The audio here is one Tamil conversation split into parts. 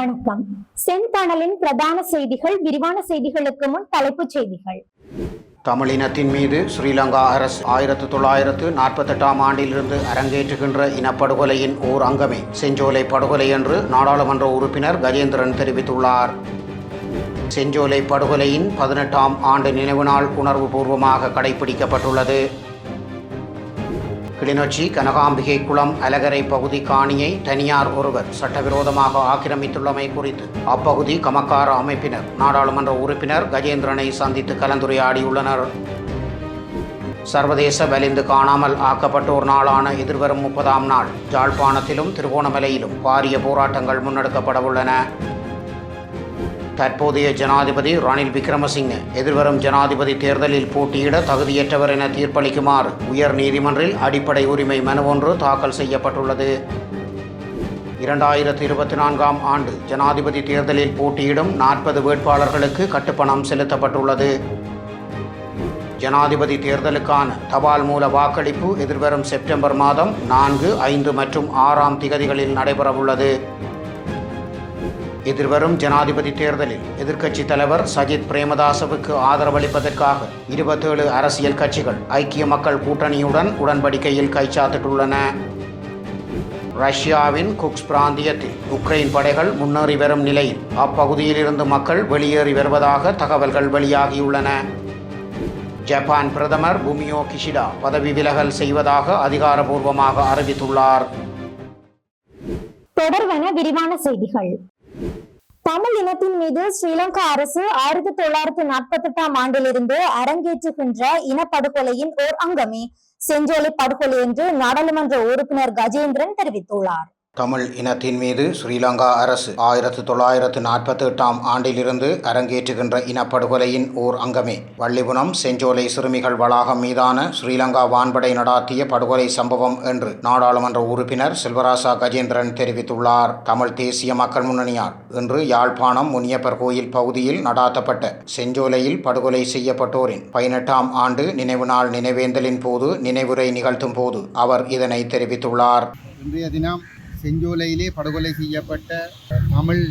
வணக்கம். செந்தணலின் பிரதான செய்திகள் விரிவான செய்திகளுக்கு முன் தலைப்புச் செய்திகள். தமிழினத்தின் மீது ஸ்ரீலங்கா அரசு ஆயிரத்து தொள்ளாயிரத்து நாற்பத்தெட்டாம் ஆண்டிலிருந்து அரங்கேற்றுகின்ற இனப்படுகொலையின் ஓர் அங்கமே செஞ்சோலை படுகொலை என்று நாடாளுமன்ற உறுப்பினர் கஜேந்திரன் தெரிவித்துள்ளார். செஞ்சோலை படுகொலையின் பதினெட்டாம் ஆண்டு நினைவு நாள் உணர்வுபூர்வமாக கடைபிடிக்கப்பட்டுள்ளது. கிளிநொச்சி கனகாம்பிகை குளம் அலகரை பகுதி காணியை தனியார் ஒருவர் சட்டவிரோதமாக ஆக்கிரமித்துள்ளமை குறித்து அப்பகுதி கமக்கார அமைப்பினர் நாடாளுமன்ற உறுப்பினர் கஜேந்திரனை சந்தித்து கலந்துரையாடியுள்ளனர். சர்வதேச வலிந்து காணாமல் ஆக்கப்பட்டோர் நாளான எதிர்வரும் முப்பதாம் நாள் ஜாழ்ப்பாணத்திலும் திருகோணமலையிலும் பாரிய போராட்டங்கள் முன்னெடுக்கப்படவுள்ளன. தற்போதைய ஜனாதிபதி ரணில் விக்ரமசிங்க. எதிர்வரும் ஜனாதிபதி தேர்தலில் போட்டியிட தகுதியற்றவர் என தீர்ப்பளிக்குமாறு உயர் நீதிமன்றில் அடிப்படை உரிமை மனு ஒன்று தாக்கல் செய்யப்பட்டுள்ளது. இரண்டாயிரத்து இருபத்தி நான்காம் ஆண்டு ஜனாதிபதி தேர்தலில் போட்டியிடும் நாற்பது வேட்பாளர்களுக்கு கட்டுப்பணம் செலுத்தப்பட்டுள்ளது. ஜனாதிபதி தேர்தலுக்கான தபால் மூல வாக்களிப்பு எதிர்வரும் செப்டம்பர் மாதம் நான்கு ஐந்து மற்றும் ஆறாம் திகதிகளில் நடைபெறவுள்ளது. எதிர்வரும் ஜனாதிபதி தேர்தலில் எதிர்க்கட்சி தலைவர் சஜித் பிரேமதாசவுக்கு ஆதரவளிப்பதற்காக இருபத்தேழு அரசியல் கட்சிகள் ஐக்கிய மக்கள் கூட்டணியுடன் உடன்படிக்கையில் கைச்சாத்திட்டுள்ளன. ரஷ்யாவின் குக்ஸ் பிராந்தியத்தில் உக்ரைன் படைகள் முன்னேறி வரும் நிலையில் அப்பகுதியிலிருந்து மக்கள் வெளியேறி வருவதாக தகவல்கள் வெளியாகியுள்ளன. ஜப்பான் பிரதமர் பூமியோ கிஷிடா பதவி விலகல் செய்வதாக அதிகாரபூர்வமாக அறிவித்துள்ளார். தொடர்வன விரிவான செய்திகள். தமிழ் இனத்தின் மீது ஸ்ரீலங்கா அரசு ஆயிரத்தி தொள்ளாயிரத்தி நாற்பத்தி எட்டாம் ஆண்டிலிருந்து அரங்கேற்றுகின்ற இனப்படுகொலையின் ஓர் அங்கமே செஞ்சோலை படுகொலை என்று நாடாளுமன்ற உறுப்பினர் கஜேந்திரன் தெரிவித்துள்ளார். தமிழ் இனத்தின் மீது ஸ்ரீலங்கா அரசு ஆயிரத்து தொள்ளாயிரத்து நாற்பத்தி எட்டாம் ஆண்டிலிருந்து அரங்கேற்றுகின்ற இனப்படுகொலையின் ஓர் அங்கமே. வள்ளிபுனம் செஞ்சோலை சிறுமிகள் வளாகம் மீதான ஸ்ரீலங்கா வான்படை நடாத்திய படுகொலை சம்பவம் என்று நாடாளுமன்ற உறுப்பினர் செல்வராசா கஜேந்திரன் தெரிவித்துள்ளார். தமிழ் தேசிய மக்கள் முன்னணியால் இன்று யாழ்ப்பாணம் முனியப்பர் கோயில் பகுதியில் நடாத்தப்பட்ட செஞ்சோலையில் படுகொலை செய்யப்பட்டோரின் பதினெட்டாம் ஆண்டு நினைவு நாள் நினைவேந்தலின் போது நினைவுரை நிகழ்த்தும் போது அவர் இதனை தெரிவித்துள்ளார். இன்றைய தினம் செஞ்சோலையிலே படுகொலை செய்யப்பட்ட தமிழ்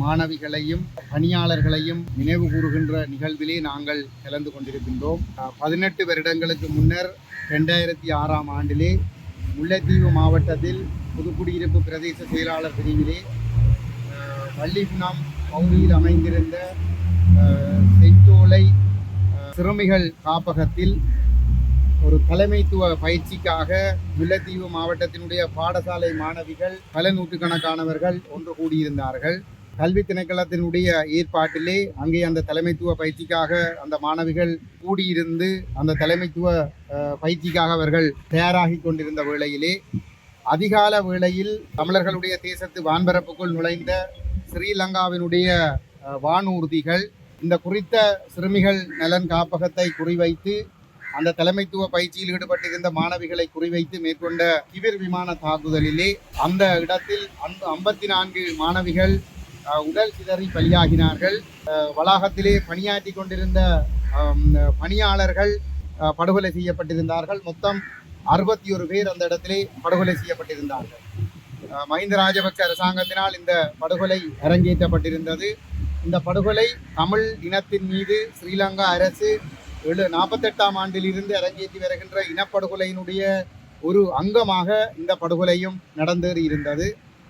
மாணவிகளையும் பணியாளர்களையும் நினைவு கூறுகின்ற நிகழ்விலே நாங்கள் கலந்து கொண்டிருக்கின்றோம். பதினெட்டு வருடங்களுக்கு முன்னர் ரெண்டாயிரத்தி ஆறாம் ஆண்டிலே முல்லைத்தீவு மாவட்டத்தில் புதுக்குடியிருப்பு பிரதேச செயலாளர் பிரிவிலே வள்ளிகுணம் பகுதியில் அமைந்திருந்த செஞ்சோலை சிறுமிகள் காப்பகத்தில் ஒரு தலைமைத்துவ பயிற்சிக்காக முல்லைத்தீவு மாவட்டத்தினுடைய பாடசாலை மாணவிகள் பல நூற்றுக்கணக்கானவர்கள் ஒன்று கூடியிருந்தார்கள். கல்வி திணைக்களத்தினுடைய ஏற்பாட்டிலே அங்கே அந்த தலைமைத்துவ பயிற்சிக்காக அந்த மாணவிகள் கூடியிருந்து அந்த தலைமைத்துவ பயிற்சிக்காக அவர்கள் தயாராகி கொண்டிருந்த வேளையிலே அதிகால வேளையில் தமிழர்களுடைய தேசத்து வான்பரப்புக்குள் நுழைந்த ஸ்ரீலங்காவினுடைய வானூர்திகள் இந்த குறித்த சிறுமிகள் நலன் காப்பகத்தை குறிவைத்து அந்த தலைமைத்துவ பயிற்சியில் ஈடுபட்டிருந்த மாணவிகளை குறிவைத்து மேற்கொண்ட கிவிர் விமான தாக்குதலிலே அந்த இடத்தில் அந்த ஐம்பத்தி நான்கு மாணவிகள் உடல் சிதறி பலியாகினார்கள். வளாகத்திலே பணியாற்றி கொண்டிருந்த பணியாளர்கள் படுகொலை செய்யப்பட்டிருந்தார்கள். மொத்தம் அறுபத்தி ஒரு பேர் அந்த இடத்திலே படுகொலை செய்யப்பட்டிருந்தார்கள். மஹிந்த ராஜபக்ச அரசாங்கத்தினால் இந்த படுகொலை அரங்கேற்றப்பட்டிருந்தது. இந்த படுகொலை தமிழ் இனத்தின் மீது ஸ்ரீலங்கா அரசு ஏழு நாற்பத்தெட்டாம் ஆண்டில் இருந்து அரங்கேற்றி வருகின்ற இனப்படுகொலையினுடைய ஒரு அங்கமாக இந்த படுகொலையும் நடந்தேறி இருந்தது.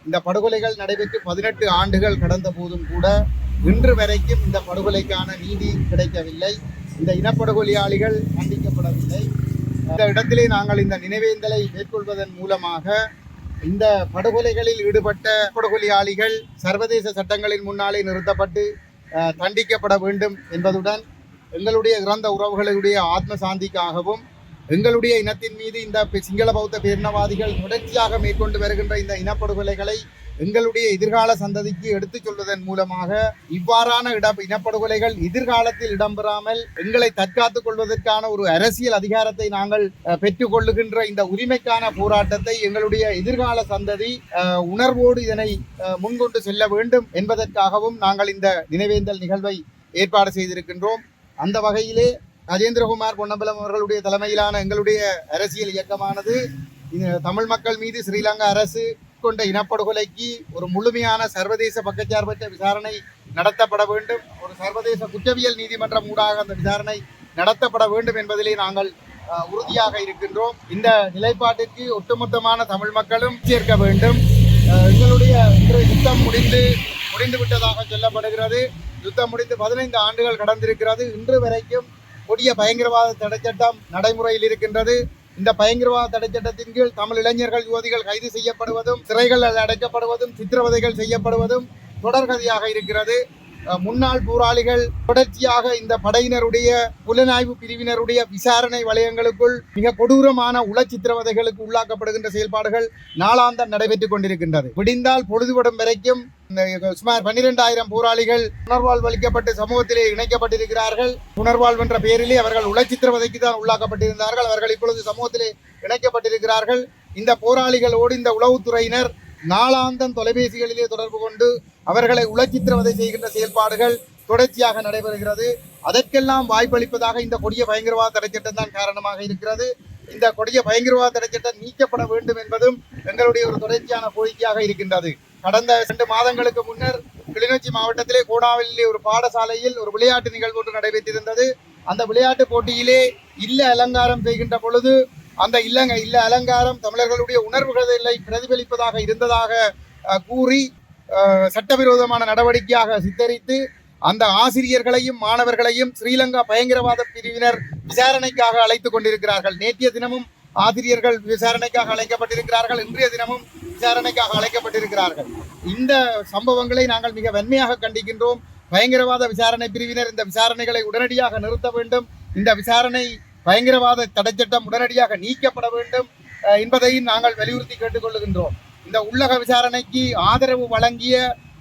இந்த படுகொலைகள் நடைபெற்று பதினெட்டு ஆண்டுகள் கடந்த போதும் கூட இன்று வரைக்கும் இந்த படுகொலைக்கான நீதி கிடைக்கவில்லை. இந்த இனப்படுகொலையாளிகள் தண்டிக்கப்படவில்லை. இந்த இடத்திலே நாங்கள் இந்த நினைவேந்தலை மேற்கொள்வதன் மூலமாக இந்த படுகொலைகளில் ஈடுபட்ட படுகொலையாளிகள் சர்வதேச சட்டங்களின் முன்னாலே நிறுத்தப்பட்டு தண்டிக்கப்பட வேண்டும் என்பதுடன் எங்களுடைய இறந்த உறவுகளுடைய ஆத்ம சாந்திக்காகவும் எங்களுடைய இனத்தின் மீது இந்த சிங்கள பௌத்த பேரினவாதிகள் தொடர்ச்சியாக மேற்கொண்டு வருகின்ற இந்த இனப்படுகொலைகளை எங்களுடைய எதிர்கால சந்ததிக்கு எடுத்துச் சொல்வதன் மூலமாக இவ்வாறான இட இனப்படுகொலைகள் எதிர்காலத்தில் இடம்பெறாமல் எங்களை தற்காத்துக் கொள்வதற்கான ஒரு அரசியல் அதிகாரத்தை நாங்கள் பெற்றுக்கொள்ளுகின்ற இந்த உரிமைக்கான போராட்டத்தை எங்களுடைய எதிர்கால சந்ததி உணர்வோடு இதனை முன்கொண்டு செல்ல வேண்டும் என்பதற்காகவும் நாங்கள் இந்த நினைவேந்தல் நிகழ்வை ஏற்பாடு செய்திருக்கின்றோம். அந்த வகையிலே ராஜேந்திரகுமார் பொன்னம்பலம் அவர்களுடைய தலைமையிலான எங்களுடைய அரசியல் இயக்கமானது தமிழ் மக்கள் மீது ஸ்ரீலங்கா அரசு கொண்ட இனப்படுகொலைக்கு ஒரு முழுமையான சர்வதேச பக்கச்சார்பற்ற விசாரணை நடத்தப்பட வேண்டும். ஒரு சர்வதேச குற்றவியல் நீதிமன்றம் ஊடாக அந்த விசாரணை நடத்தப்பட வேண்டும் என்பதிலே நாங்கள் உறுதியாக இருக்கின்றோம். இந்த நிலைப்பாட்டிற்கு ஒட்டுமொத்தமான தமிழ் மக்களும் சேர்க்க வேண்டும். எங்களுடைய இன்று யுத்தம் முடிந்து முடிந்து விட்டதாக சொல்லப்படுகிறது. யுத்தம் முடிந்து பதினைந்து ஆண்டுகள் கடந்திருக்கிறது. இன்று வரைக்கும் கொடிய பயங்கரவாத தடைச்சட்டம் நடைமுறையில் இருக்கின்றது. இந்த பயங்கரவாத தடைச்சட்டத்தின் கீழ் தமிழ் இளைஞர்கள் யுவதிகள் கைது செய்யப்படுவதும் சிறைகள் அடைக்கப்படுவதும் சித்திரவதைகள் செய்யப்படுவதும் தொடர்கதியாக இருக்கிறது. முன்னாள் போராளிகள் தொடர்ச்சியாக இந்த படையினருடைய புலனாய்வு பிரிவினருடைய விசாரணை வலயங்களுக்குள் மிக கொடூரமான உள சித்திரவதைகளுக்கு உள்ளாக்கப்படுகின்ற செயல்பாடுகள் நாளாந்தம் நடைபெற்றுக் கொண்டிருக்கின்றது. விடிந்தால் பொழுதுபடும் வரைக்கும் இந்த சுமார் பன்னிரெண்டாயிரம் போராளிகள் புனர்வாழ்வளிக்கப்பட்டு சமூகத்திலே இணைக்கப்பட்டிருக்கிறார்கள். புனர்வாழ்வு என்ற பெயரிலே அவர்கள் உளச்சித்திரவதைக்கு தான் உள்ளாக்கப்பட்டிருந்தார்கள். அவர்கள் இப்பொழுது சமூகத்திலே இணைக்கப்பட்டிருக்கிறார்கள். இந்த போராளிகளோடு இந்த உளவுத்துறையினர் நாளாந்தம் தொலைபேசிகளிலே தொடர்பு கொண்டு அவர்களை உளச்சித்திரவதை செய்கின்ற செயல்பாடுகள் தொடர்ச்சியாக நடைபெறுகிறது. அதற்கெல்லாம் வாய்ப்பளிப்பதாக இந்த கொடிய பயங்கரவாத தடைச்சட்டம் தான் காரணமாக இருக்கிறது. இந்த கொடிய பயங்கரவாத தடைச்சட்டம் நீக்கப்பட வேண்டும் என்பதும் எங்களுடைய ஒரு தொடர்ச்சியான கோரிக்கையாக இருக்கின்றது. கடந்த இரண்டு மாதங்களுக்கு முன்னர் கிளிநொச்சி மாவட்டத்திலே கோடாவிலே ஒரு பாடசாலையில் ஒரு விளையாட்டு நிகழ்வு ஒன்று நடைபெற்றிருந்தது. அந்த விளையாட்டு போட்டியிலே இல்ல அலங்காரம் செய்கின்ற பொழுது அந்த இல்லங்க இல்ல அலங்காரம் தமிழர்களுடைய உணர்வுகளை பிரதிபலிப்பதாக இருந்ததாக கூறி சட்டவிரோதமான நடவடிக்கையாக சித்தரித்து அந்த ஆசிரியர்களையும் மாணவர்களையும் ஸ்ரீலங்கா பயங்கரவாத பிரிவினர் விசாரணைக்காக அழைத்துக் கொண்டிருக்கிறார்கள். நேற்றைய தினமும் ஆசிரியர்கள் விசாரணைக்காக அழைக்கப்பட்டிருக்கிறார்கள். இன்றைய தினமும் விசாரணைக்காக அழைக்கப்பட்டிருக்கிறார்கள். இந்த சம்பவங்களை நாங்கள் மிக வன்மையாக கண்டிக்கின்றோம். பயங்கரவாத விசாரணை பிரிவினர் இந்த விசாரணைகளை உடனடியாக நிறுத்த வேண்டும். இந்த விசாரணை பயங்கரவாத தடைச்சட்டம் உடனடியாக நீக்கப்பட வேண்டும் என்பதையும் நாங்கள் வலியுறுத்தி கேட்டுக்கொள்ளுகின்றோம். இந்த உள்ளக விசாரணைக்கு ஆதரவு வழங்கிய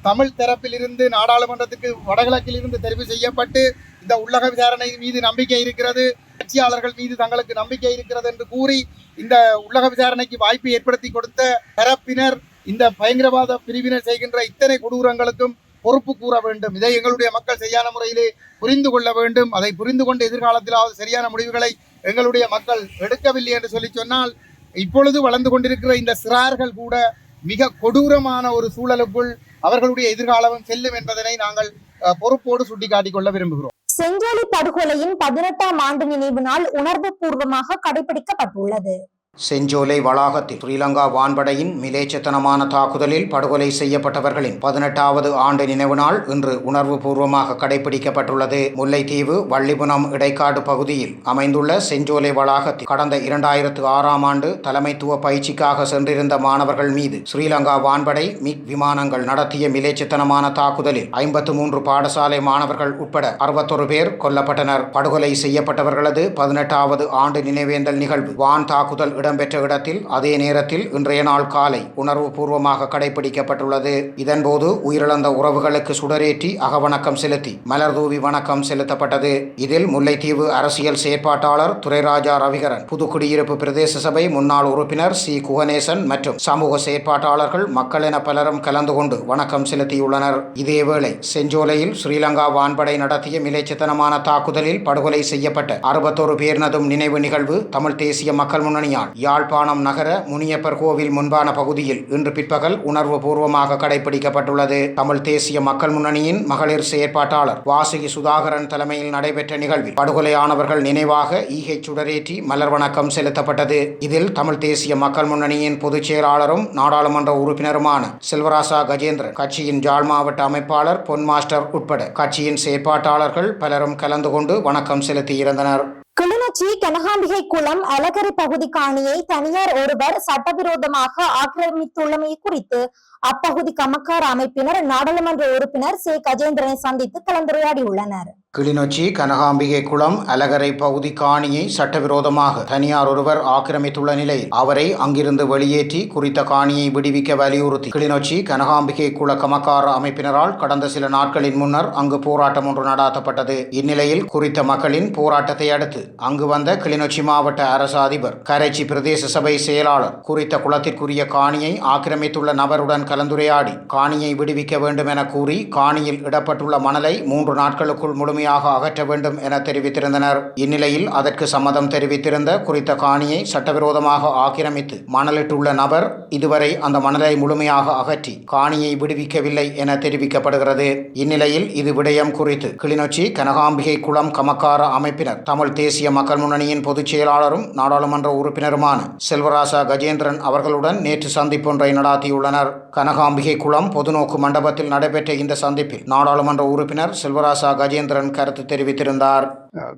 தமிழ் தரப்பிலிருந்து நாடாளுமன்றத்துக்கு வடகிழக்கில் இருந்து தெரிவு செய்யப்பட்டு இந்த உள்ளக விசாரணை மீது நம்பிக்கை இருக்கிறது. கட்சியாளர்கள் மீது தங்களுக்கு நம்பிக்கை இருக்கிறது என்று கூறி இந்த உள்ளக விசாரணைக்கு வாய்ப்பு ஏற்படுத்தி கொடுத்த தரப்பினர் இந்த பயங்கரவாத பிரிவினர் செய்கின்ற இத்தனை கொடூரங்களுக்கும் பொறுப்பு கூற வேண்டும். இதை எங்களுடைய மக்கள் சரியான முறையிலே புரிந்து கொள்ள வேண்டும். அதை புரிந்து கொண்டு எதிர்காலத்திலாவது சரியான முடிவுகளை எங்களுடைய மக்கள் எடுக்கவில்லை என்று சொல்லி சொன்னால் இப்பொழுது வளர்ந்து கொண்டிருக்கிற இந்த சிறார்கள் கூட மிக கொடூரமான ஒரு சூழலுக்குள் அவர்களுடைய எதிர்காலம் செல்லும் என்பதனை நாங்கள் அஹ், பொறுப்போடு சுட்டிக்காட்டிக் கொள்ள விரும்புகிறோம். செஞ்சோலி படுகொலையின் பதினெட்டாம் ஆண்டு நினைவு நாள் உணர்வு பூர்வமாக கடைபிடிக்கப்பட்டுள்ளது. செஞ்சோலை வளாகத்தில் ஸ்ரீலங்கா வான்படையின் மிலேச்சத்தனமான தாக்குதலில் படுகொலை செய்யப்பட்டவர்களின் பதினெட்டாவது ஆண்டு நினைவு நாள் இன்று உணர்வுபூர்வமாக கடைபிடிக்கப்பட்டுள்ளது முல்லைத்தீவு வள்ளிபுனம் இடைக்காடு பகுதியில் அமைந்துள்ள செஞ்சோலை வளாகத்தில் கடந்த இரண்டாயிரத்து ஆறாம் ஆண்டு தலைமைத்துவ பயிற்சிக்காக சென்றிருந்த மாணவர்கள் மீது ஸ்ரீலங்கா வான்படை மிக் விமானங்கள் நடத்திய மிலேச்சத்தனமான தாக்குதலில் ஐம்பத்து மூன்று பாடசாலை மாணவர்கள் உட்பட அறுபத்தொரு பேர் கொல்லப்பட்டனர். படுகொலை செய்யப்பட்டவர்களது பதினெட்டாவது ஆண்டு நினைவேந்தல் நிகழ்வு. வான் தாக்குதல் இடம்பெற்ற இடத்தில் அதே நேரத்தில் இன்றைய நாள் காலை உணர்வுபூர்வமாக கடைபிடிக்கப்பட்டுள்ளது இதன்போது உயிரிழந்த உறவுகளுக்கு சுடரேற்றி அகவணக்கம் செலுத்தி மலர்தூவி வணக்கம் செலுத்தப்பட்டது. இதில் முல்லைத்தீவு அரசியல் செயற்பாட்டாளர் துரைராஜா ரவிகரன் புதுக்குடியிருப்பு பிரதேச சபை முன்னாள் உறுப்பினர் சி. குகநேசன் மற்றும் சமூக செயற்பாட்டாளர்கள் மக்கள் என பலரும் கலந்து கொண்டு வணக்கம் செலுத்தியுள்ளனர். இதேவேளை செஞ்சோலையில் ஸ்ரீலங்கா வான்படை நடத்திய மிலைச்சித்தனமான தாக்குதலில் படுகொலை செய்யப்பட்ட அறுபத்தொரு பேரினதும் நினைவு நிகழ்வு தமிழ் தேசிய மக்கள் முன்னணியால் யாழ்ப்பாணம் நகர முனியப்பர் கோவில் முன்பான பகுதியில் இன்று பிற்பகல் உணர்வுபூர்வமாக கடைபிடிக்கப்பட்டுள்ளது தமிழ் தேசிய மக்கள் முன்னணியின் மகளிர் செயற்பாட்டாளர் வாசுகி சுதாகரன் தலைமையில் நடைபெற்ற நிகழ்வில் படுகொலையானவர்கள் நினைவாக ஈகை சுடரேற்றி மலர் வணக்கம் செலுத்தப்பட்டது. இதில் தமிழ் தேசிய மக்கள் முன்னணியின் பொதுச் செயலாளரும் நாடாளுமன்ற உறுப்பினருமான செல்வராசா கஜேந்திரன் கட்சியின் ஜாழ் மாவட்ட அமைப்பாளர் பொன் மாஸ்டர் உட்பட கட்சியின் செயற்பாட்டாளர்கள் பலரும் கலந்து கொண்டு வணக்கம் செலுத்தியிருந்தனர். கிளிநொச்சி கனகாம்பிகை குளம் அலகரி பகுதி காணியை தனியார் ஒருவர் சட்டவிரோதமாக ஆக்கிரமித்துள்ளமை குறித்து அப்பகுதி கமக்கார் அமைப்பினர் நாடாளுமன்ற உறுப்பினர் சே. கஜேந்திரனை சந்தித்து கலந்துரையாடியுள்ளனர். கிளிநொச்சி கனகாம்பிகை குளம் அலகரை பகுதி காணியை சட்டவிரோதமாக தனியார் ஒருவர் ஆக்கிரமித்துள்ள நிலையில் அவரை அங்கிருந்து வெளியேற்றி குறித்த காணியை விடுவிக்க வலியுறுத்தி கிளிநொச்சி கனகாம்பிகை குள கமக்கார அமைப்பினரால் கடந்த சில நாட்களின் முன்னர் அங்கு போராட்டம் ஒன்று நடாத்தப்பட்டது. இந்நிலையில் குறித்த மக்களின் போராட்டத்தை அடுத்து அங்கு வந்த கிளிநொச்சி மாவட்ட அரசு அதிபர் கரைச்சி பிரதேச சபை செயலாளர் குறித்த குளத்திற்குரிய காணியை ஆக்கிரமித்துள்ள நபருடன் கலந்துரையாடி காணியை விடுவிக்க வேண்டும் என கூறி காணியில் இடப்பட்டுள்ள மணலை மூன்று நாட்களுக்குள் முழுமை முழுமையாக அகற்ற வேண்டும் என தெரிவித்திருந்தனர். இந்நிலையில் அதற்கு சம்மதம் தெரிவித்திருந்த குறித்த காணியை சட்டவிரோதமாக ஆக்கிரமித்து மணலிட்டுள்ள நபர் இதுவரை அந்த மணலை முழுமையாக அகற்றி காணியை விடுவிக்கவில்லை என தெரிவிக்கப்படுகிறது. இந்நிலையில் இது விடயம் குறித்து கிளிநொச்சி கனகாம்பிகை குளம் கமக்கார அமைப்பினர் தமிழ் தேசிய மக்கள் முன்னணியின் பொதுச் செயலாளரும் நாடாளுமன்ற உறுப்பினருமான செல்வராசா கஜேந்திரன் அவர்களுடன் நேற்று சந்திப்பொன்றை நடாத்தியுள்ளனர். கனகாம்பிகை குளம் பொதுநோக்கு மண்டபத்தில் நடைபெற்ற இந்த சந்திப்பில் நாடாளுமன்ற உறுப்பினர் செல்வராசா கஜேந்திரன் கருத்து தெரிவித்திருந்தார்.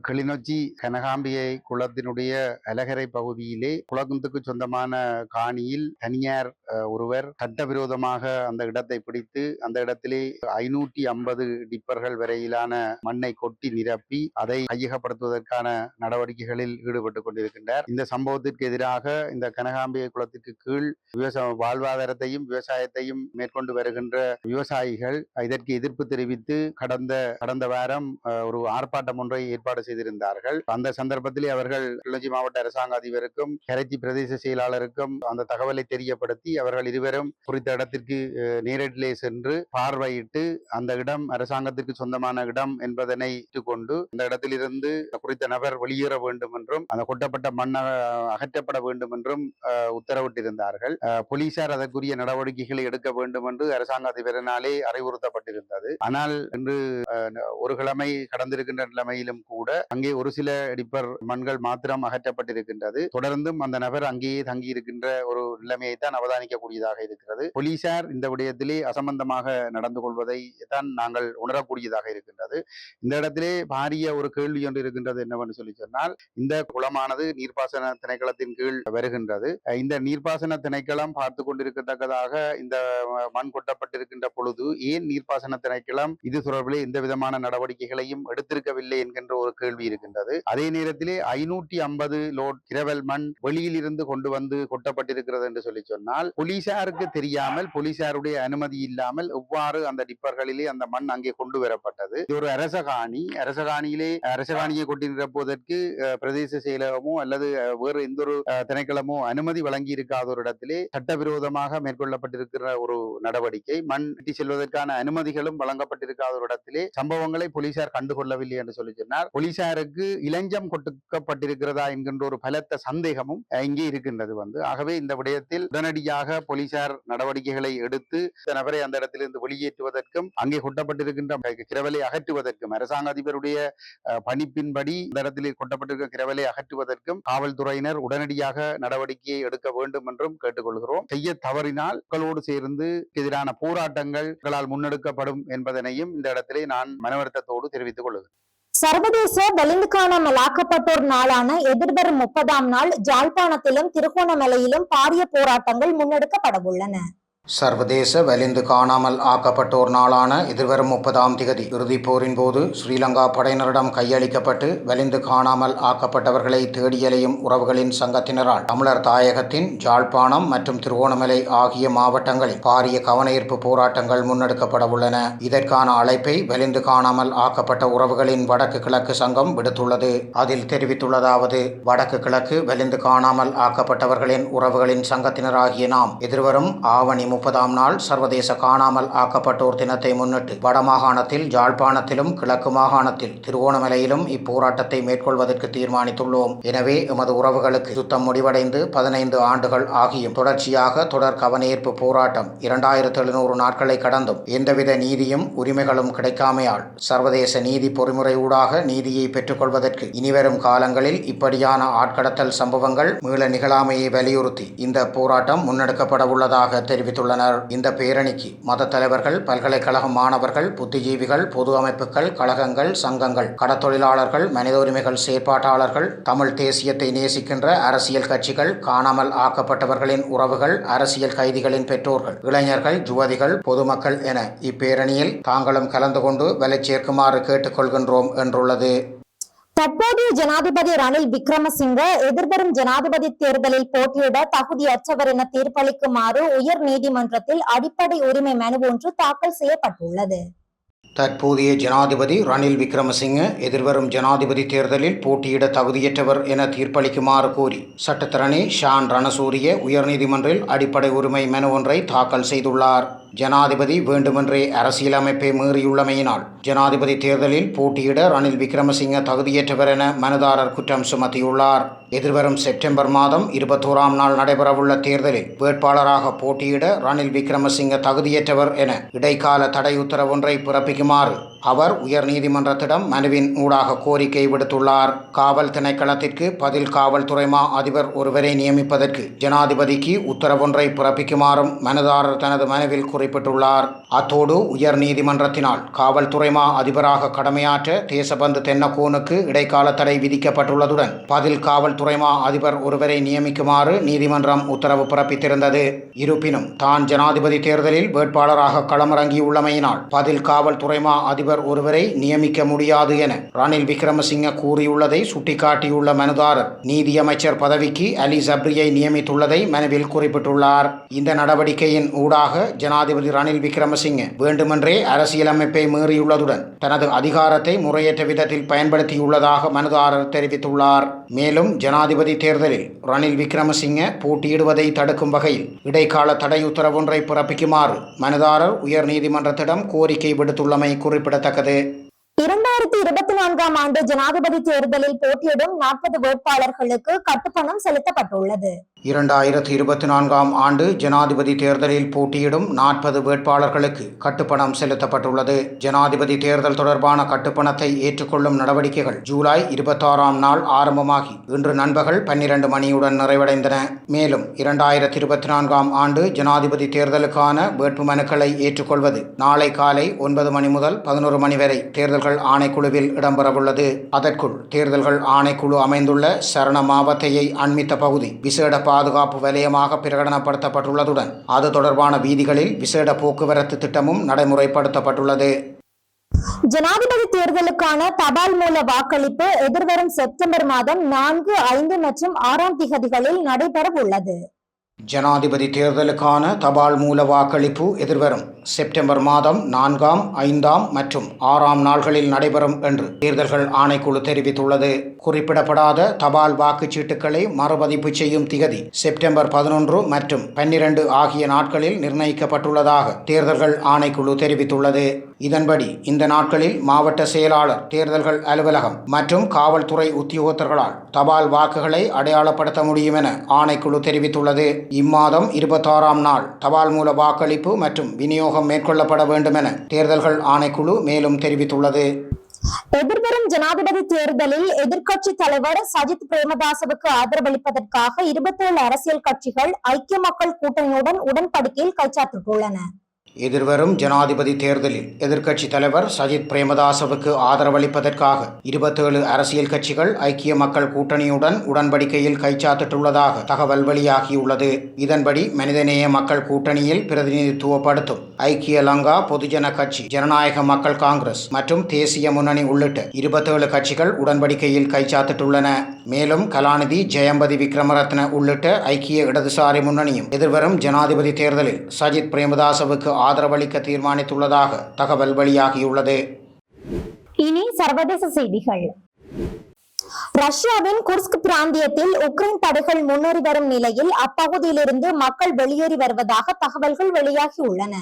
கிளிநொச்சி கனகாம்பிகை குளத்தினுடைய அலகரை பகுதியிலே குளத்துக்கு சொந்தமான காணியில் தனியார் ஒருவர் சட்டவிரோதமாக அந்த இடத்தை பிடித்து அந்த இடத்திலே ஐநூற்றி ஐம்பது டிப்பர்கள் வரையிலான மண்ணை கொட்டி நிரப்பி அதை கையகப்படுத்துவதற்கான நடவடிக்கைகளில் ஈடுபட்டு கொண்டிருக்கின்றார். இந்த சம்பவத்திற்கு எதிராக இந்த கனகாம்பிகை குளத்திற்கு கீழ் விவசாய வாழ்வாதாரத்தையும் விவசாயத்தையும் மேற்கொண்டு வருகின்ற விவசாயிகள் இதற்கு எதிர்ப்பு தெரிவித்து கடந்த கடந்த வாரம் ஒரு ஆர்ப்பாட்டம் ஒன்றை ஏற்பாடு செய்திருந்தார்கள். அந்த சந்தர்ப்பத்திலே அவர்கள் கிளிநொச்சி மாவட்ட அரசாங்க அதிபருக்கும் கரைச்சி பிரதேச செயலாளருக்கும் அந்த தகவலை தெரியப்படுத்தி அவர்கள் இருவரும் குறித்த இடத்திற்கு அஹ், நேரடியிலே சென்று பார்வையிட்டு அந்த இடம் அரசாங்கத்திற்கு சொந்தமான இடம் என்பதனை கொண்டு அந்த இடத்திலிருந்து குறித்த நபர் வெளியேற வேண்டும் என்றும் அந்த கொட்டப்பட்ட மண்ணை அகற்றப்பட வேண்டும் என்றும் உத்தரவிட்டிருந்தார்கள். போலீசார் அதற்குரிய நடவடிக்கைகளை எடுக்க வேண்டும் என்று அரசாங்க அதிபரினாலே அறிவுறுத்தப்பட்டிருந்தது. ஆனால் இன்று ஒரு கிழமை கடந்திருக்கின்ற நிலைமையிலும் கூட அங்கே ஒரு சில டிப்பர் மண்கள் மாத்திரம் அகற்றப்பட்டிருக்கின்றது. தொடர்ந்தும் அந்த நபர் அங்கேயே தங்கி இருக்கின்ற ஒரு நிலைமையை தான் அவதானிக்கக்கூடியதாக இருக்கிறது. போலீசார் இந்த விடயத்திலே அசம்பந்தமாக நடந்து கொள்வதை தான் நாங்கள் உணரக்கூடியதாக இருக்கின்றது. இந்த இடத்திலே பாரிய ஒரு கேள்வி ஒன்று இருக்கின்றது என்னவென்று சொல்லி சொன்னால் இந்த குளமானது நீர்ப்பாசன திணைக்களத்தின் கீழ் வருகின்றது. இந்த நீர்ப்பாசன திணைக்களம் பார்த்து கொண்டிருக்கத்தக்கதாக இந்த மண் கொட்டப்பட்டிருக்கின்ற பொழுது ஏன் நீர்ப்பாசன திணைக்களம் இது தொடர்பில் எந்த விதமான நடவடிக்கைகளை நடவடிக்கைகளையும் எடுத்திருக்கவில்லை என்கின்ற ஒரு கேள்வி இருக்கின்றது. அதே நேரத்திலே ஐநூற்றி ஐம்பது லோட் கிரவல் மண் வெளியில் இருந்து கொண்டு வந்து கொட்டப்பட்டிருக்கிறது என்று சொல்லி சொன்னால் போலீசாருக்கு தெரியாமல் போலீசாருடைய அனுமதி இல்லாமல் எவ்வாறு அந்த டிப்பர்களிலே அந்த மண் அங்கே கொண்டு வரப்பட்டது? இது ஒரு அரசகாணி. அரசகாணியிலே அரசகாணியை கொட்டி நிரப்புவதற்கு பிரதேச செயலகமோ அல்லது வேறு எந்த ஒரு திணைக்களமோ அனுமதி வழங்கி இருக்காத ஒரு இடத்திலே சட்டவிரோதமாக மேற்கொள்ளப்பட்டிருக்கிற ஒரு நடவடிக்கை. மண் வெட்டி செல்வதற்கான அனுமதிகளும் வழங்கப்பட்டிருக்காத ஒரு இடத்திலே சம்பவங்களை போலீசார் கண்டுகொள்ளவில்லை என்று சொல்லி சொன்னார். போலீசாருக்கு இளஞ்சம் கொடுக்கப்பட்டிருக்கிறதா என்கின்ற ஒரு பலத்த சந்தேகமும் இங்கே இருக்கின்றது வந்து. ஆகவே இந்த விடயத்தில் உடனடியாக போலீசார் நடவடிக்கைகளை எடுத்து இந்த நபரை அந்த இடத்திலிருந்து வெளியேற்றுவதற்கும் அங்கே கொட்டப்பட்டிருக்கின்ற கிரவலை அகற்றுவதற்கும் அரசாங்க அதிபருடைய பணிப்பின்படி இந்த இடத்தில் கொட்டப்பட்டிருக்கிற கிரவலை அகற்றுவதற்கும் காவல்துறையினர் உடனடியாக நடவடிக்கையை எடுக்க வேண்டும் என்றும் கேட்டுக்கொள்கிறோம். செய்ய தவறினால் மக்களோடு சேர்ந்து எதிரான போராட்டங்கள் முன்னெடுக்கப்படும் என்பதனையும் இந்த இடத்திலே நான் மனவருத்தத்தோடு தெரிவித்துக் கொள்கிறேன் சர்வதேச வலிந்து காணாமல் ஆக்கப்பட்டோர் நாளான எதிர்வரும் முப்பதாம் நாள் ஜாழ்ப்பாணத்திலும் திருகோணமலையிலும் பாரிய போராட்டங்கள் முன்னெடுக்கப்பட உள்ளன. சர்வதேச வலிந்து காணாமல் ஆக்கப்பட்டோர் நாளான எதிர்வரும் முப்பதாம் திகதி. இறுதிப் போரின் போது ஸ்ரீலங்கா படையினரிடம் கையளிக்கப்பட்டு வலிந்து காணாமல் ஆக்கப்பட்டவர்களை தேடியலையும் உறவுகளின் சங்கத்தினரால். தமிழர் தாயகத்தின் ஜாழ்ப்பாணம் மற்றும் திருவோணமலை ஆகிய மாவட்டங்களில் பாரிய கவனஈர்ப்பு போராட்டங்கள் முன்னெடுக்கப்பட உள்ளன. இதற்கான அழைப்பை வலிந்து காணாமல் ஆக்கப்பட்ட உறவுகளின் வடக்கு கிழக்கு சங்கம் விடுத்துள்ளது. அதில் தெரிவித்துள்ளதாவது வடக்கு கிழக்கு வலிந்து காணாமல் ஆக்கப்பட்டவர்களின் உறவுகளின் சங்கத்தினராகிய நாம் எதிர்வரும் ஆவணி முப்பதாம் நாள் சர்வதேச காணாமல் ஆக்கப்பட்டோர் தினத்தை முன்னிட்டு வடமாகாணத்தில் ஜாழ்ப்பாணத்திலும் கிழக்கு மாகாணத்தில் திருவோணமலையிலும் இப்போராட்டத்தை மேற்கொள்வதற்கு தீர்மானித்துள்ளோம். எனவே எமது உறவுகளுக்கு யுத்தம் முடிவடைந்து பதினைந்து ஆண்டுகள் ஆகியும் தொடர்ச்சியாக தொடர் கவனேற்பு போராட்டம் இரண்டாயிரத்து எழுநூறு நாட்களை கடந்தும் எந்தவித நீதியும் உரிமைகளும் கிடைக்காமையால் சர்வதேச நீதி பொறிமுறை ஊடாக நீதியை பெற்றுக்கொள்வதற்கு இனிவரும் காலங்களில் இப்படியான ஆட்கடத்தல் சம்பவங்கள் மீள நிகழாமையை வலியுறுத்தி இந்த போராட்டம் முன்னெடுக்கப்பட உள்ளதாக தெரிவித்துள்ளனர் இந்த பேரணிக்கு மத தலைவர்கள் பல்கலைக்கழக மாணவர்கள் புத்திஜீவிகள் பொது அமைப்புகள் கழகங்கள் சங்கங்கள் கடத்தொழிலாளர்கள் மனித உரிமைகள் செயற்பாட்டாளர்கள் தமிழ் தேசியத்தை நேசிக்கின்ற அரசியல் கட்சிகள் காணாமல் ஆக்கப்பட்டவர்களின் உறவுகள் அரசியல் கைதிகளின் பெற்றோர்கள் இளைஞர்கள் யுவதிகள் பொதுமக்கள் என இப்பேரணியில் தாங்களும் கலந்து கொண்டு வலை சேர்க்குமாறு கேட்டுக்கொள்கின்றோம் என்றுள்ளது. தற்போதைய ஜனாதிபதி ரணில் விக்ரமசிங்க எதிர்வரும் ஜனாதிபதி தேர்தலில் போட்டியிட தகுதியற்றவர் என தீர்ப்பளிக்குமாறு உயர் நீதிமன்றத்தில் அடிப்படை உரிமை மனு ஒன்று தாக்கல் செய்யப்பட்டுள்ளது. தற்போதைய ஜனாதிபதி ரணில் விக்ரமசிங்க எதிர்வரும் ஜனாதிபதி தேர்தலில் போட்டியிட தகுதியற்றவர் என தீர்ப்பளிக்குமாறு கோரி சட்டத்தரணி ஷான் ரணசூரிய உயர்நீதிமன்றில் அடிப்படை உரிமை மனு ஒன்றை தாக்கல் செய்துள்ளார். ஜனாதிபதி வேண்டுமென்றே அரசியலமைப்பை மீறியுள்ளமையினால் ஜனாதிபதி தேர்தலில் போட்டியிட ரணில் விக்ரமசிங்க தகுதியற்றவர் என மனுதாரர் குற்றம் சுமத்தியுள்ளார். எதிர்வரும் செப்டம்பர் மாதம் இருபத்தோராம் நாள் நடைபெறவுள்ள தேர்தலில் வேட்பாளராக போட்டியிட ரணில் விக்ரமசிங்க தகுதியற்றவர் என இடைக்கால தடை உத்தரவொன்றை பிறப்பிக்குமாறு அவர் உயர்நீதிமன்றத்திடம் மனுவின் ஊடாக கோரிக்கை விடுத்துள்ளார். காவல் திணைக்களத்திற்கு பதில் காவல்துறை மா அதிபர் ஒருவரை நியமிப்பதற்கு ஜனாதிபதிக்கு உத்தரவொன்றை பிறப்பிக்குமாறும் மனுதாரர் தனது மனுவில் குறிப்பிட்டுள்ளார். அத்தோடு உயர்நீதிமன்றத்தினால் காவல்துறை மா அதிபராக கடமையாற்ற தேசபந்து தென்னகோனுக்கு இடைக்கால தடை விதிக்கப்பட்டுள்ளதுடன் பதில் காவல்துறை மா அதிபர் ஒருவரை நியமிக்குமாறு நீதிமன்றம் உத்தரவு பிறப்பித்திருந்தது. இருப்பினும் தான் ஜனாதிபதி தேர்தலில் வேட்பாளராக களமிறங்கியுள்ளமையினால் பதில் காவல்துறை மா அதிபர் ஒருவரை நியமிக்க முடியாது என ரணில் விக்ரமசிங்க கூறியுள்ளதை சுட்டிக்காட்டியுள்ள மனுதாரர் நீதியமைச்சர் பதவிக்கு அலி சப்ரியை நியமித்துள்ளதை மனுவில் குறிப்பிட்டுள்ளார். இந்த நடவடிக்கையின் ஊடாக ஜனாதிபதி ரணில் விக்ரமசிங்க வேண்டுமென்றே அரசியலமைப்பை மீறியுள்ளதுடன் தனது அதிகாரத்தை முறையற்ற விதத்தில் பயன்படுத்தியுள்ளதாக மனுதாரர் தெரிவித்துள்ளார். மேலும் ஜனாதிபதி தேர்தலில் ரணில் விக்ரமசிங்க போட்டியிடுவதை தடுக்கும் வகையில் இடைக்கால தடை உத்தரவொன்றை பிறப்பிக்குமாறு மனுதாரர் உயர்நீதிமன்றத்திடம் கோரிக்கை விடுத்துள்ளமை குறிப்பிடத்தக்கது. இரண்டாயிரத்தி இருபத்தி நான்காம் ஆண்டு ஜனாதிபதி தேர்தலில் போட்டியிடும் நாற்பது வேட்பாளர்களுக்கு கட்டுப்பணம் செலுத்தப்பட்டுள்ளது. இரண்டாயிரத்தி இருபத்தி நான்காம் ஆண்டு ஜனாதிபதி தேர்தலில் போட்டியிடும் நாற்பது வேட்பாளர்களுக்கு கட்டுப்பணம் செலுத்தப்பட்டுள்ளது. ஜனாதிபதி தேர்தல் தொடர்பான கட்டுப்பணத்தை ஏற்றுக்கொள்ளும் நடவடிக்கைகள் ஜூலை இருபத்தாறாம் நாள் ஆரம்பமாகி இன்று நண்பகல் பன்னிரண்டு மணியுடன் நிறைவடைந்தன. மேலும் இரண்டாயிரத்தி இருபத்தி நான்காம் ஆண்டு ஜனாதிபதி தேர்தலுக்கான வேட்புமனுக்களை ஏற்றுக்கொள்வது நாளை காலை ஒன்பது மணி முதல் பதினோரு மணி வரை தேர்தல்கள் ஆணைக்குழுவில் இடம்பெறவுள்ளது. அதற்குள் தேர்தல்கள் ஆணைக்குழு அமைந்துள்ள சரண மாவத்தையை அண்மித்த பகுதி விசேட பாதுகாப்பு வலயமாக பிரகடனப்படுத்தப்பட்டுள்ளதுடன் அது தொடர்பான வீதிகளில் விசேட போக்குவரத்து திட்டமும் நடைமுறைப்படுத்தப்பட்டுள்ளது. ஜனாதிபதி தேர்தலுக்கான தபால் மூல வாக்களிப்பு எதிர்வரும் செப்டம்பர் மாதம் நான்கு ஐந்து மற்றும் ஆறாம் திகதிகளில் நடைபெற உள்ளது ஜனாதிபதி தேர்தலுக்கான தபால் மூல வாக்களிப்பு எதிர்வரும் செப்டம்பர் மாதம் நான்காம் ஐந்தாம் மற்றும் ஆறாம் நாள்களில் நடைபெறும் என்று தேர்தல்கள் ஆணைக்குழு தெரிவித்துள்ளது. குறிப்பிடப்படாத தபால் வாக்குச்சீட்டுகளை மறுபதிப்பு செய்யும் திகதி செப்டம்பர் பதினொன்று மற்றும் பன்னிரண்டு ஆகிய நாட்களில் நிர்ணயிக்கப்பட்டுள்ளதாக தேர்தல்கள் ஆணைக்குழு தெரிவித்துள்ளது. இதன்படி இந்த நாட்களில் மாவட்ட செயலாளர் தேர்தல்கள் அலுவலகம் மற்றும் காவல்துறை உத்தியோகத்தர்களால் தபால் வாக்குகளை அடையாளப்படுத்த முடியும் என ஆணைக்குழு தெரிவித்துள்ளது. இம்மாதம் இருபத்தாறாம் நாள் தபால் மூல வாக்களிப்பு மற்றும் விநியோகம் மேற்கொள்ளப்பட வேண்டும் என தேர்தல்கள் ஆணைக்குழு மேலும் தெரிவித்துள்ளது. எதிர்வரும் ஜனாதிபதி தேர்தலில் எதிர்க்கட்சி தலைவர் சஜித் பிரேமதாசவுக்கு ஆதரவளிப்பதற்காக இருபத்தேழு அரசியல் கட்சிகள் ஐக்கிய மக்கள் கூட்டணியுடன் உடன்படிக்கையில் கைச்சாத்திட்டுள்ளன. எதிர்வரும் ஜனாதிபதி தேர்தலில் எதிர்க்கட்சி தலைவர் சஜித் பிரேமதாசவுக்கு ஆதரவளிப்பதற்காக இருபத்தேழு அரசியல் கட்சிகள் ஐக்கிய மக்கள் கூட்டணியுடன் உடன்படிக்கையில் கைச்சாத்திட்டுள்ளதாக தகவல் வெளியாகியுள்ளது. இதன்படி மனிதநேய மக்கள் கூட்டணியில் பிரதிநிதித்துவப்படுத்தும் ஐக்கிய லங்கா பொதுஜன கட்சி ஜனநாயக மக்கள் காங்கிரஸ் மற்றும் தேசிய முன்னணி உள்ளிட்ட இருபத்தேழு கட்சிகள் உடன்படிக்கையில் கைச்சாத்திட்டுள்ளன. மேலும் கலாநிதி ஜெயம்பதி விக்ரமரத்ன உள்ளிட்ட ஐக்கிய இடதுசாரி முன்னணியும் எதிர்வரும் ஜனாதிபதி தேர்தலில் சஜித் பிரேமதாசவுக்கு ஆதரவளிக்க தீர்மானித்துள்ளதாக தகவல் வெளியாகியுள்ளது. இனி சர்வதேச செய்திகள். ரஷ்யாவின் குர்ஸ்க் பிராந்தியத்தில் உக்ரைன் படைகள் முன்னேறி வரும் நிலையில் அப்பகுதியிலிருந்து மக்கள் வெளியேறி வருவதாக தகவல்கள் வெளியாகியுள்ளன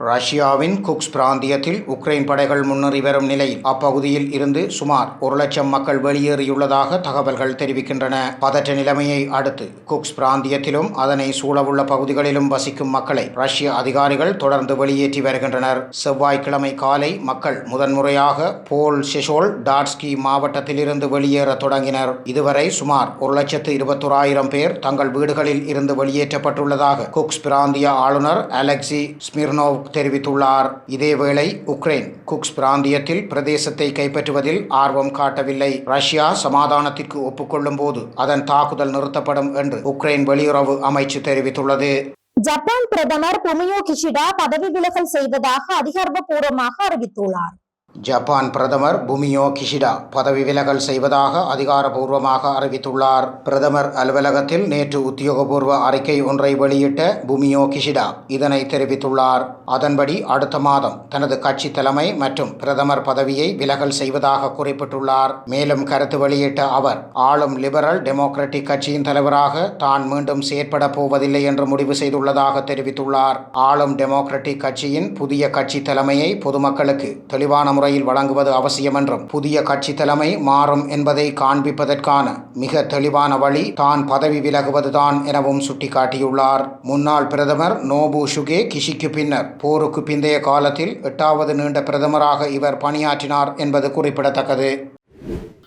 ரஷ்யாவின் குக்ஸ் பிராந்தியத்தில் உக்ரைன் படைகள் முன்னேறி வரும் நிலையில் அப்பகுதியில் இருந்து சுமார் ஒரு லட்சம் மக்கள் வெளியேறியுள்ளதாக தகவல்கள் தெரிவிக்கின்றன. பதற்ற நிலைமையை அடுத்து குக்ஸ் பிராந்தியத்திலும் அதனை சூழவுள்ள பகுதிகளிலும் வசிக்கும் மக்களை ரஷ்ய அதிகாரிகள் தொடர்ந்து வெளியேற்றி வருகின்றனர். செவ்வாய்க்கிழமை காலை மக்கள் முதன்முறையாக போல் செஷோல் டாட்ஸ்கி மாவட்டத்திலிருந்து வெளியேற தொடங்கினர். இதுவரை சுமார் ஒரு லட்சத்து இருபத்தோராயிரம் பேர் தங்கள் வீடுகளில் இருந்து வெளியேற்றப்பட்டுள்ளதாக குக்ஸ் பிராந்திய ஆளுநர் அலெக்சி ஸ்மிர்னோவ் தெரிவித்துள்ளார். இதேவேளை உக்ரைன் குக்ஸ் பிராந்தியத்தில் பிரதேசத்தை கைப்பற்றுவதில் ஆர்வம் காட்டவில்லை. ரஷ்யா சமாதானத்திற்கு ஒப்புக்கொள்ளும் போது அதன் தாக்குதல் நிறுத்தப்படும் என்று உக்ரைன் வெளியுறவு அமைச்சு தெரிவித்துள்ளது. ஜப்பான் பிரதமர் புமியோ கிஷிடா பதவி விலகல் செய்வதாக அதிகாரப்பூர்வமாக அறிவித்துள்ளார். ஜப்பான் பிரதமர் புமியோ கிஷிடா பதவி விலகல் செய்வதாக அதிகாரபூர்வமாக அறிவித்துள்ளார். பிரதமர் அலுவலகத்தில் நேற்று உத்தியோகபூர்வ அறிக்கை ஒன்றை வெளியிட்ட புமியோ கிஷிடா இதனை தெரிவித்துள்ளார். அதன்படி அடுத்த மாதம் தனது கட்சி தலைமை மற்றும் பிரதமர் பதவியை விலகல் செய்வதாக குறிப்பிட்டுள்ளார். மேலும் கருத்து வெளியிட்ட அவர் ஆளும் லிபரல் டெமோக்ராட்டிக் கட்சியின் தலைவராக தான் மீண்டும் செயற்பட போவதில்லை என்று முடிவு செய்துள்ளதாக தெரிவித்துள்ளார். ஆளும் டெமோக்ராட்டிக் கட்சியின் புதிய கட்சி தலைமையை பொதுமக்களுக்கு தெளிவான முறையில் வழங்குவது அவசியம் என்றும் புதிய கட்சி தலைமை மாறும் என்பதை காண்பிப்பதற்கான மிக தெளிவான வழி தான் பதவி விலகுவதுதான் எனவும் சுட்டிக்காட்டியுள்ளார். முன்னாள் பிரதமர் நோபு ஷுகே கிஷிக்கு பின்னர் போருக்கு பிந்தைய காலத்தில் எட்டாவது நீண்ட பிரதமராக இவர் பணியாற்றினார் என்பது குறிப்பிடத்தக்கது.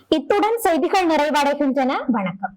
இத்துடன் செய்திகள் நிறைவடைகின்றன. வணக்கம்.